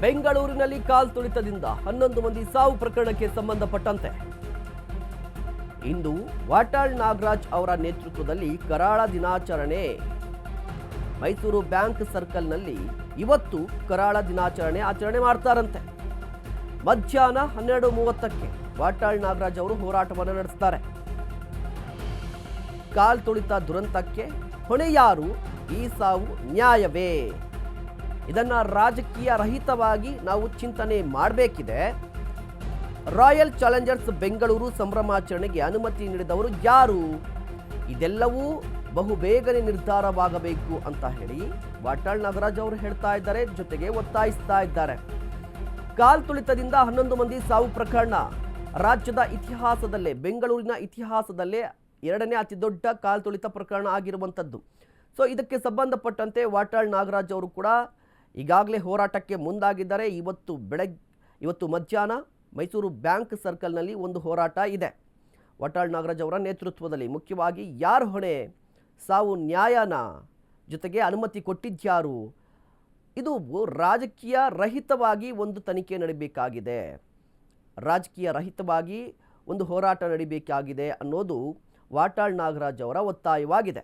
ಬೆಂಗಳೂರಿನಲ್ಲಿ ಕಾಲ್ ತುಳಿತದಿಂದ ಹನ್ನೊಂದು ಮಂದಿ ಸಾವು ಪ್ರಕರಣಕ್ಕೆ ಸಂಬಂಧಪಟ್ಟಂತೆ. ಇಂದು ವಾಟಾಳ್ ನಾಗರಾಜ್ ಅವರ ನೇತೃತ್ವದಲ್ಲಿ ಕರಾಳ ದಿನಾಚರಣೆ. ಮೈಸೂರು ಬ್ಯಾಂಕ್ ಸರ್ಕಲ್ನಲ್ಲಿ ಇವತ್ತು ಕರಾಳ ದಿನಾಚರಣೆ ಆಚರಣೆ ಮಾಡ್ತಾರಂತೆ. ಮಧ್ಯಾಹ್ನ ಹನ್ನೆರಡು ಮೂವತ್ತಕ್ಕೆ ವಾಟಾಳ್ ನಾಗರಾಜ್ ಅವರು ಹೋರಾಟವನ್ನು ನಡೆಸ್ತಾರೆ. ಕಾಲ್ ತುಳಿತ ದುರಂತಕ್ಕೆ ಹೊಣೆ ಯಾರು? ಈ ಸಾವು ನ್ಯಾಯವೇ? ಇದನ್ನ ರಾಜಕೀಯ ರಹಿತವಾಗಿ ನಾವು ಚಿಂತನೆ ಮಾಡಬೇಕಿದೆ. ರಾಯಲ್ ಚಾಲೆಂಜರ್ಸ್ ಬೆಂಗಳೂರು ಸಂಭ್ರಮಾಚರಣೆಗೆ ಅನುಮತಿ ನೀಡಿದವರು ಯಾರು? ಇದೆಲ್ಲವೂ ಬಹು ಬೇಗನೆ ನಿರ್ಧಾರವಾಗಬೇಕು ಅಂತ ಹೇಳಿ ವಾಟಾಳ್ ನಾಗರಾಜ್ ಅವರು ಹೇಳ್ತಾ ಇದ್ದಾರೆ, ಜೊತೆಗೆ ಒತ್ತಾಯಿಸ್ತಾ ಇದ್ದಾರೆ. ಕಾಲ್ ತುಳಿತದಿಂದ ಹನ್ನೊಂದು ಮಂದಿ ಸಾವು ಪ್ರಕರಣ. ರಾಜ್ಯದ ಇತಿಹಾಸದಲ್ಲೇ, ಬೆಂಗಳೂರಿನ ಇತಿಹಾಸದಲ್ಲೇ ಎರಡನೇ ಅತಿ ದೊಡ್ಡ ಕಾಲ್ ತುಳಿತ ಪ್ರಕರಣ ಆಗಿರುವಂಥದ್ದು. ಸೊ ಇದಕ್ಕೆ ಸಂಬಂಧಪಟ್ಟಂತೆ ವಾಟಾಳ್ ನಾಗರಾಜ್ ಅವರು ಕೂಡ ಈಗಾಗಲೇ ಹೋರಾಟಕ್ಕೆ ಮುಂದಾಗಿದ್ದರೆ ಇವತ್ತು ಬೆಳಗ್, ಇವತ್ತು ಮಧ್ಯಾಹ್ನ ಮೈಸೂರು ಬ್ಯಾಂಕ್ ಸರ್ಕಲ್ನಲ್ಲಿ ಒಂದು ಹೋರಾಟ ಇದೆ. ವಟಾಳ್ ನಾಗರಾಜ್ ಅವರ ನೇತೃತ್ವದಲ್ಲಿ ಮುಖ್ಯವಾಗಿ ಯಾರು ಹೊಣೆ, ಸಾವು ನ್ಯಾಯನ ಜೊತೆಗೆ ಅನುಮತಿ ಕೊಟ್ಟಿದ್ಯಾರು? ಇದು ರಾಜಕೀಯ ರಹಿತವಾಗಿ ಒಂದು ತನಿಖೆ ನಡೀಬೇಕಾಗಿದೆ. ರಾಜಕೀಯ ರಹಿತವಾಗಿ ಒಂದು ಹೋರಾಟ ನಡೀಬೇಕಾಗಿದೆ ಅನ್ನೋದು ವಾಟಾಳ್ ನಾಗರಾಜ್ ಅವರ ಒತ್ತಾಯವಾಗಿದೆ.